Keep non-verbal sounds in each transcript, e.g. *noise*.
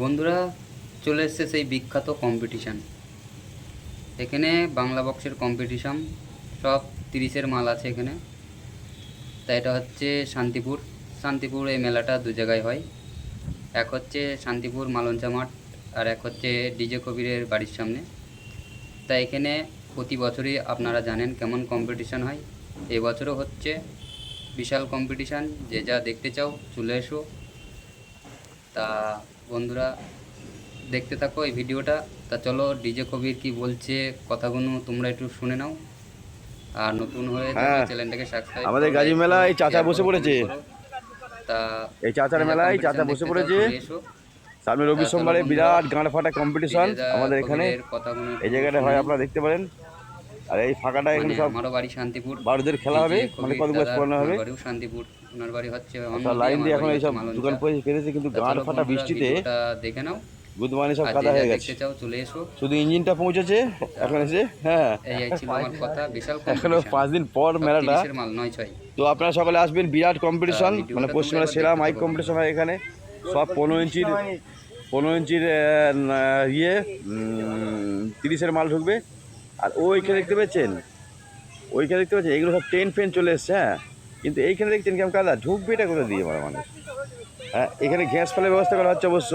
বন্ধুরা, চলে এসছে সেই বিখ্যাত কম্পিটিশান এখানে বাংলা বক্সের কম্পিটিশান সব তিরিশের মাল আছে এখানে। তা এটা হচ্ছে শান্তিপুর। শান্তিপুর এই মেলাটা দু জায়গায় হয়। এক হচ্ছে শান্তিপুর মালঞ্চা মাঠ, আর এক হচ্ছে ডিজে কবিরের বাড়ির সামনে। তা এখানে প্রতি বছরই আপনারা জানেন কেমন কম্পিটিশান হয়। এবছরও হচ্ছে বিশাল কম্পিটিশান যে যা দেখতে চাও, চলে এসো। তা বন্ধুরা দেখতে থাকো এই ভিডিওটা। তা চলো ডিজে কবির কি বলছে কথাগুলো তোমরা একটু শুনে নাও। আর নতুন হয়ে হ্যাঁ। চ্যানেলটাকে সাবস্ক্রাইব আমাদের গাজী মেলায় চাচা বসে পড়েছে। তা এই চাচার মেলায় চাচা বসে পড়েছে। সামনে রবি সোমবারে বিরাট গাঁড় ফাটা কম্পিটিশন আমাদের এখানে। এই জায়গাটা হয় আপনারা দেখতে পারেন। আর এই ফাঁকাটা এখানে সব আমারও বাড়ি শান্তিপুর। বারোদের খেলা হবে মানে কত গাছ পড়ানো হবে? বাড়িও শান্তিপুর ওনার বাড়ি হচ্ছে সব লাইন দিয়ে এখন এইসব দোকান মালঞ্চা। পেরেছে কিন্তু তা ফাটা বৃষ্টিতে দেখে নাও। গুদমানি সব কাদা হয়ে গেছে। দেখতে চাও চলে এসো। শুধু ইঞ্জিনটা পৌঁছেছে এখন এসে হ্যাঁ। এই ছিল আমার কথা বিশাল এখনও পাঁচ দিন পর মেলাটা। মাল নয় ছয়। তো আপনারা সকালে আসবেন বিরাট কম্পিটিশন মানে পশ্চিমবঙ্গের সেরা মাইক কম্পিটিশন হয় এখানে। সব পনেরো ইঞ্চির পনেরো ইঞ্চির ইয়ে তিরিশের মাল ঢুকবে। আর ওইখানে দেখতে পেয়েছেন ওইখানে দেখতে পাচ্ছেন? এগুলো সব টেন ফেন চলে এসছে হ্যাঁ? কিন্তু এইখানে দেখছেন কেমন কাদা ঢুকবে এটা করে দিয়ে মারা মানুষ? হ্যাঁ এখানে গ্যাস ফেলার ব্যবস্থা করা হচ্ছে অবশ্য।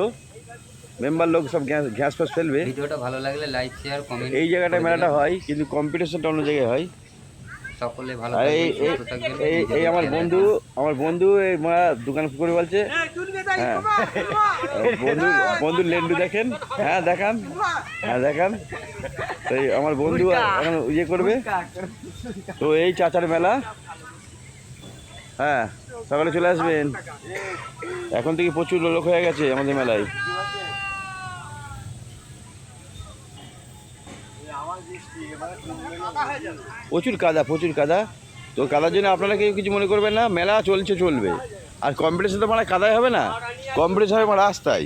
মেম্বার লোক সব গ্যাস গ্যাস ফ্যাস ফেলবে। ভিডিওটা ভালো লাগলে লাইক শেয়ার কমেন্ট এই জায়গাটায় মেলাটা হয় কিন্তু কম্পিটিশনটা অন্য জায়গায় হয়। সকলে ভালো এই এই- এই এই আমার বন্ধু আমার বন্ধু এই মা দোকান করে বলছে *laughs* বন্ধু বন্ধু লেন্ডু দেখেন? হ্যাঁ দেখান। হ্যাঁ দেখান। তো এই আমার বন্ধু এখন ইয়ে করবে? তো এই চাচার মেলা। হ্যাঁ সকালে চলে আসবেন। এখন থেকে প্রচুর লোক হয়ে গেছে আমাদের মেলায়। প্রচুর কাদা প্রচুর কাদা। তো কাদার জন্য আপনারা কেউ কিছু মনে করবেন না মেলা চলছে চলবে। আর কম্পিটিশন তো মানে কাদায় হবে না। কম্পিটিশন হবে মানে রাস্তায়।